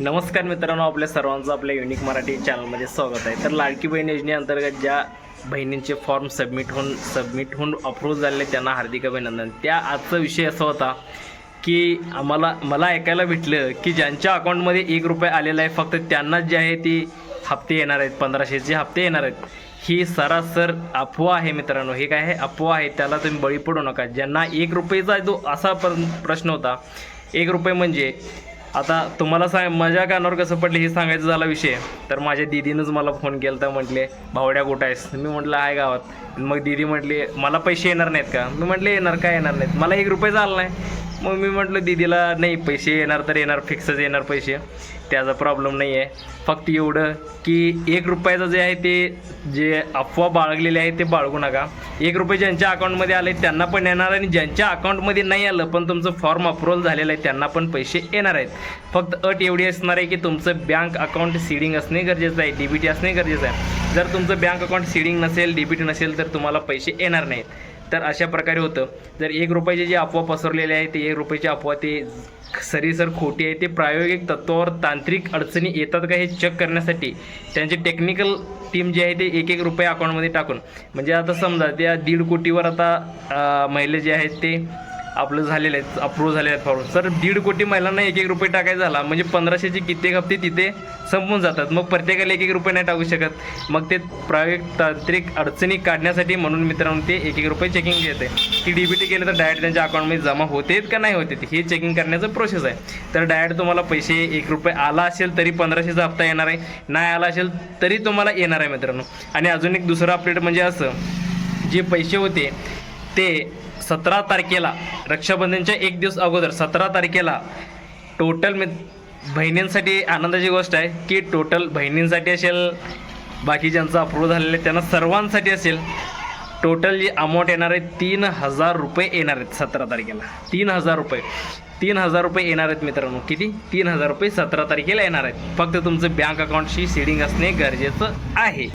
नमस्कार मित्रांनो आपल्या सर्वांचं आपल्या युनिक मराठी चॅनलमध्ये स्वागत आहे. तर लाडकी बहीण योजनेअंतर्गत ज्या बहिणींचे फॉर्म सबमिट होऊन सबमिट होऊन अप्रूव्ह झाले त्यांना हार्दिक अभिनंदन. त्या आजचा विषय असा होता की आम्हाला मला ऐकायला भेटलं की ज्यांच्या अकाउंटमध्ये एक रुपये आलेला आहे फक्त त्यांनाच जे आहे ती हप्ते येणार आहेत पंधराशेचे हप्ते येणार आहेत. ही सरासर अफवा आहे मित्रांनो हे काय आहे? अफवा आहे त्याला तुम्ही बळी पडू नका. ज्यांना एक रुपयेचा जो असा प्रश्न होता. एक रुपये म्हणजे आता तुम्हाला सांग माझ्या कानावर कसं पडलं हे सांगायचं झाला विषय. तर माझ्या दिदीनंच मला फोन केला तर म्हटले भावड्या कुठं आहेस? मी म्हटलं आहे गावात. मग दिदी म्हटली मला पैसे येणार नाहीत का? मी म्हटले येणार काय येणार नाहीत? मला एक रुपये झाला नाही. मग मी म्हटलं दीदीला नाही पैसे येणार तर येणार फिक्सच येणार पैसे. त्याचा प्रॉब्लेम नाही आहे फक्त एवढं की एक रुपयाचं जे आहे ते जे अफवा बाळगलेले आहे ते बाळगू नका. एक रुपये ज्यांच्या अकाउंटमध्ये आले त्यांना पण येणार आणि ज्यांच्या अकाउंटमध्ये नाही आलं पण तुमचं फॉर्म अप्रुव्हल झालेलं आहे त्यांना पण पैसे येणार आहेत. फक्त अट एवढी असणार आहे की तुमचं बँक अकाउंट सीडिंग असणे गरजेचं आहे डी बी टी असणे गरजेचं आहे. जर तुमचं बँक अकाउंट सीडिंग नसेल डीबीटी नसेल तर तुम्हाला पैसे येणार नाहीत. तर अशा प्रकारे होतं. जर एक रुपयाचे जे अफवा पसरलेले आहे ते एक रुपयाची अफवा ते सरीसर खोटी आहे ते प्रायोगिक तत्वावर तांत्रिक अडचणी येतात का हे चेक करण्यासाठी? त्यांची टेक्निकल टीम जी आहे ते एक एक रुपये अकाउंटमध्ये टाकून. म्हणजे आता समजा त्या दीड कोटीवर आता महिले महिला जे आहेत ते आपलं झालेलं आहे अप्रूव्ह झाले आहेत फॉर्म सर दीड कोटी महिलांना एक एक रुपये टाकायचा झाला. म्हणजे पंधराशेचे कित्येक हप्ते तिथे संपून जातात. मग प्रत्येकाला एक एक रुपये नाही टाकू शकत. मग ते प्रायोगिक तांत्रिक अडचणी काढण्यासाठी म्हणून मित्रांनो ते एक एक रुपये चेकिंग घेते. ती डी बी टी केलं तर डायरेक्ट त्यांच्या अकाउंटमध्ये जमा होतेत का नाही होते हे चेकिंग करण्याचं प्रोसेस आहे. तर डायरेक्ट तुम्हाला पैसे एक रुपये आला असेल तरी पंधराशेचा हप्ता येणार आहे. नाही आला असेल तरी तुम्हाला येणार आहे मित्रांनो. आणि अजून एक दुसरं अपडेट म्हणजे असं. जे पैसे होते ते सतरा तारखेला रक्षाबंधनच्या एक दिवस अगोदर सतरा तारखेला टोटल मी बहिणींसाठी आनंदाची गोष्ट आहे की टोटल बहिणींसाठी असेल बाकी ज्यांचं अप्रूव्ह झालेलं आहे त्यांना सर्वांसाठी असेल टोटल जी अमाऊंट येणार आहे तीन हजार रुपये येणार आहेत सतरा तारखेला. तीन हजार रुपये. तीन हजार रुपये येणार आहेत मित्रांनो. किती? तीन हजार रुपये सतरा तारखेला येणार आहेत. फक्त तुमचं बँक अकाउंटशी सेडिंग असणे गरजेचं आहे.